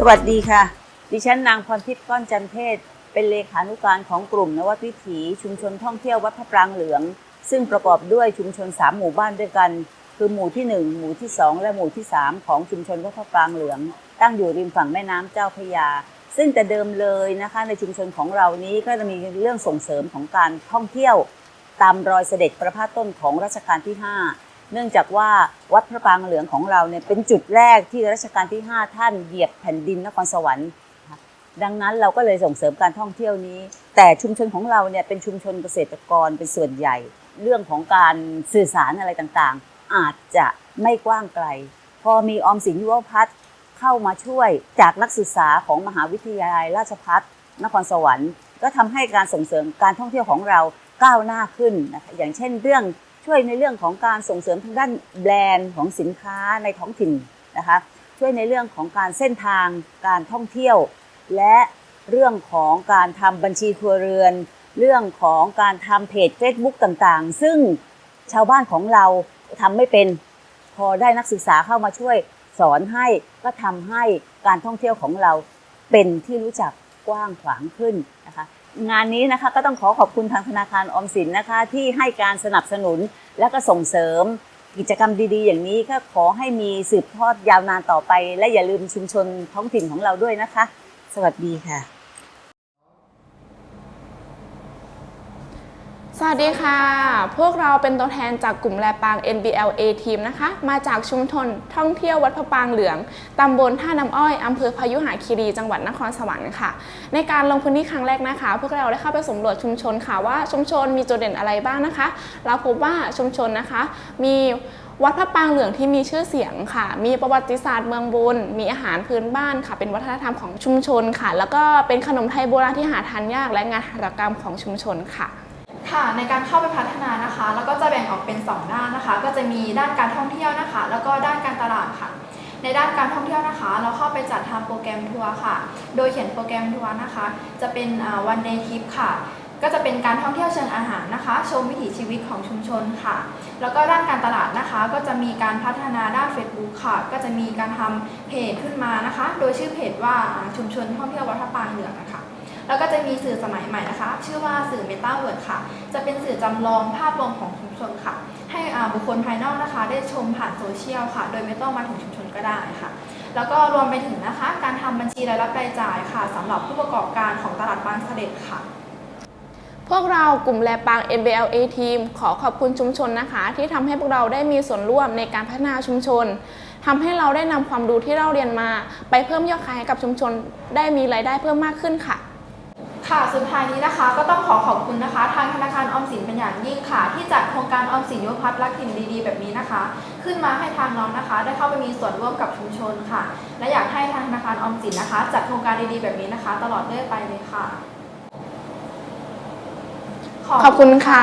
สวัสดีค่ะ ดิฉันนางพรทิพย์ก้อนจันเทศเป็นเลขานุการของกลุ่มนวัดวิถี ชุมชนท่องเที่ยววัดพระปรางเหลือง ซึ่งประกอบด้วยชุมชน 3 หมู่บ้านด้วยกัน คือหมู่ที่ 1 หมู่ที่ 2 และหมู่ที่ 3 ของชุมชนวัดพระปรางเหลือง ตั้งอยู่ริมฝั่งแม่น้ำเจ้าพระยา ซึ่งแต่เดิมเลยนะคะในชุมชนของเรานี้ก็จะมีเรื่องส่งเสริมของการท่องเที่ยว ตามรอยเสด็จประพาสต้นของรัชกาลที่ 5 เนื่องจากว่าวัดพระปรางเหลืองของเราเนี่ยเป็นจุดแรกที่รัชกาลที่ 5 ท่านเหยียบแผ่นดินนครสวรรค์ ดังนั้นเราก็เลยส่งเสริมการท่องเที่ยวนี้ แต่ชุมชนของเราเนี่ยเป็นชุมชนเกษตรกรเป็นส่วนใหญ่ เรื่องของการสื่อสารอะไรต่างๆ อาจจะไม่กว้างไกล พอมีออมสินยุวพัฒน์เข้ามาช่วยจากนักศึกษาของมหาวิทยาลัยราชภัฏนครสวรรค์ ก็ทำให้การส่งเสริมการท่องเที่ยวของเราก้าวหน้าขึ้นนะคะอย่างเช่นเรื่อง ช่วยในเรื่องของการส่งเสริมทางด้านแบรนด์ของสินค้าในท้องถิ่นนะคะช่วยในเรื่องของการเส้นทางการท่องเที่ยว และเรื่องของการทำบัญชีครัวเรือน เรื่องของการทำเพจ Facebook ต่างๆ ซึ่งชาวบ้านของเราทำไม่เป็นพอได้นักศึกษาเข้ามาช่วยสอนให้ก็ทำให้การท่องเที่ยวของเราเป็นที่รู้จักกว้างขวางขึ้นนะคะ งานนี้นะคะก็ต้องขอขอบคุณทางธนาคารออมสินนะคะที่ให้การสนับสนุนและก็ส่งเสริม กิจกรรมดีๆ อย่างนี้ก็ขอให้มีสืบทอดยาวนานต่อไป และอย่าลืมชุมชนท้องถิ่นของเราด้วยนะคะ สวัสดีค่ะ สวัสดีค่ะ พวกเราเป็นตัวแทนจากกลุ่มแลปาง NBLA ทีมนะคะ มาจากชุมชนท่องเที่ยววัดพระปางเหลือง ตำบลท่าน้ำอ้อย อำเภอพายุหาคีรี จังหวัดนครสวรรค์ค่ะ ในการลงพื้นที่ครั้งแรกนะคะ พวกเราได้เข้าไปสำรวจชุมชนค่ะว่าชุมชนมีจุดเด่นอะไรบ้างนะคะ เราพบว่าชุมชนนะคะ มีวัดพระปางเหลืองที่มีชื่อเสียงค่ะ มีประวัติศาสตร์เมืองบุญ มีอาหารพื้นบ้านค่ะ เป็นวัฒนธรรมของชุมชนค่ะ แล้วก็เป็นขนมไทยโบราณที่หาทานยากและงานหัตถกรรมของชุมชนค่ะ ค่ะในการเข้าไปพัฒนานะคะ แล้วก็จะแบ่งออกเป็น 2 ด้านนะคะ ก็จะมีด้านการท่องเที่ยวนะคะ แล้วก็ด้านการตลาดค่ะ ในด้านการท่องเที่ยวนะคะ เราเข้าไปจัดทำโปรแกรมทัวร์ค่ะ โดยเขียนโปรแกรมทัวร์นะคะ จะเป็นวันเดย์ทริปค่ะ ก็จะเป็นการท่องเที่ยวเชิงอาหารนะคะ ชมวิถีชีวิตของชุมชนค่ะ แล้วก็ด้านการตลาดนะคะ ก็จะมีการพัฒนาด้าน Facebook ค่ะ ก็จะมีการทำเพจขึ้นมานะคะ โดยชื่อเพจว่าชุมชนท่องเที่ยววัดพระปางเหลือนะคะ แล้วก็จะมีสื่อสมัยใหม่นะคะ ชื่อว่าสื่อ Meta w o r d ค่ะ จะเป็นสื่อจำลองภาพรวมของชุมชนค่ะ ให้บุคคลภายนอกนะคะ ได้ชมผ่านโซเชียลค่ะ โดยไม่ต้องมาถึงชุมชนก็ได้ค่ะ แล้วก็รวมไปถึงนะคะ การทำบัญชีรายรับรายจ่ายค่ะสำหรับผู้ประกอบการของตลาดบางเสด็จค่ะพวกเรากลุ่มแลปาง NBLA ทีมขอขอบคุณชุมชนนะคะ ที่ทำให้พวกเราได้มีส่วนร่วมในการพัฒนาชุมชนทำให้เราได้นำความรู้ที่เราเรียนมา ไปเพิ่มยอดขายให้กับชุมชน ได้มีรายได้เพิ่มมากขึ้นค่ะ ค่ะสุดท้ายนี้นะคะก็ต้องขอขอบคุณนะคะ ทางธนาคารออมสินเป็นอย่างยิ่งค่ะ ที่จัดโครงการออมสินยุพัฒน์รักถิ่นดีๆ แบบนี้นะคะ ขึ้นมาให้ทางน้องนะคะ ได้เข้าไปมีส่วนร่วมกับชุมชนค่ะ และอยากให้ทางธนาคารออมสินนะคะ จัดโครงการดีๆแบบนี้นะคะ ตลอดเรื่อยไปเลยค่ะ ขอบคุณค่ะ